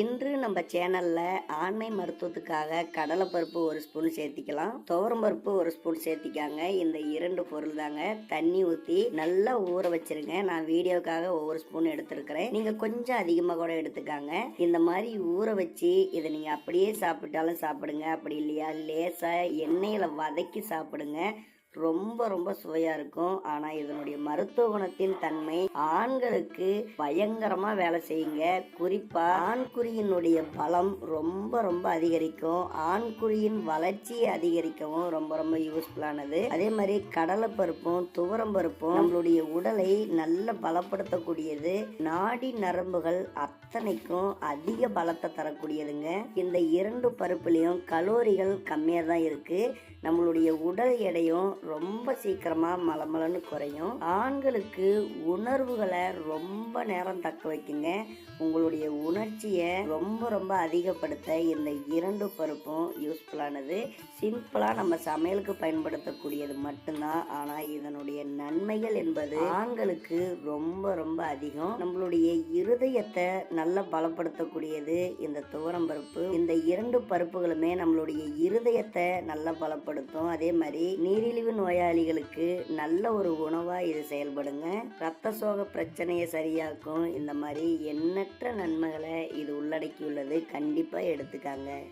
இன்று நம்ம சேனல்ல ஆண்மை மருத்துவத்துக்காக கடலைப்பருப்பு ஒரு ஸ்பூன் சேர்த்திக்கலாம். துவரம் பருப்பு ஒரு ஸ்பூன் சேர்த்திக்காங்க. இந்த இரண்டு பொருள் தாங்க. தண்ணி ஊற்றி நல்லா ஊற வச்சிருங்க. நான் வீடியோக்காக ஒவ்வொரு ஸ்பூன் எடுத்திருக்கிறேன். நீங்க கொஞ்சம் அதிகமாக கூட எடுத்துக்காங்க. இந்த மாதிரி ஊற வச்சு இதை நீங்க அப்படியே சாப்பிட்டாலும் சாப்பிடுங்க. அப்படி இல்லையா? லேசா எண்ணெயில வதக்கி சாப்பிடுங்க. ரொம்ப ரொம்ப சுவையா இருக்கும். ஆனா இதனுடைய மருத்துவ குணத்தின் தன்மை ஆண்களுக்கு பயங்கரமா வேலை செய்யுங்க. குறிப்பா ஆண்குறியினுடைய பலம் ரொம்ப ரொம்ப அதிகரிக்கும். ஆண்குறியின் வளர்ச்சியை அதிகரிக்கவும் ரொம்ப ரொம்ப யூஸ்ஃபுல்லானது அதே மாதிரி கடலை பருப்பும் துவரம் பருப்பும் நம்மளுடைய உடலை நல்ல பலப்படுத்தக்கூடியது. நாடி நரம்புகள் அத்தனைக்கும் அதிக பலத்தை தரக்கூடியதுங்க. இந்த இரண்டு பருப்புலையும் கலோரிகள் கம்மியாக தான் இருக்கு. நம்மளுடைய உடல் எடையும் ரொம்ப சீக்கிரமாக மலமலன்னு குறையும். ஆண்களுக்கு உணர்வுகளை ரொம்ப நேரம் தக்க வைக்குங்க. உங்களுடைய உணர்ச்சியை ரொம்ப ரொம்ப அதிகப்படுத்த இந்த இரண்டு பருப்பும் யூஸ்ஃபுல்லானது சிம்பிளாக நம்ம சமையலுக்கு பயன்படுத்தக்கூடியது மட்டும்தான். ஆனால் இதனுடைய நன்மைகள் என்பது ஆண்களுக்கு ரொம்ப ரொம்ப அதிகம். நம்மளுடைய இருதயத்தை நல்லா பலப்படுத்தக்கூடியது இந்த துவரம் பருப்பு. இந்த இரண்டு பருப்புகளுமே நம்மளுடைய இருதயத்தை நல்லா பலப்படுத்தும். அதே மாதிரி நீரிழிவு நோயாளிகளுக்கு நல்ல ஒரு உணவாக இது செயல்படுங்க. ரத்த சோக பிரச்சனையை சரியாக்கும். இந்த மாதிரி எண்ணற்ற நன்மைகளை இது உள்ளடக்கியுள்ளது. கண்டிப்பாக எடுத்துக்காங்க.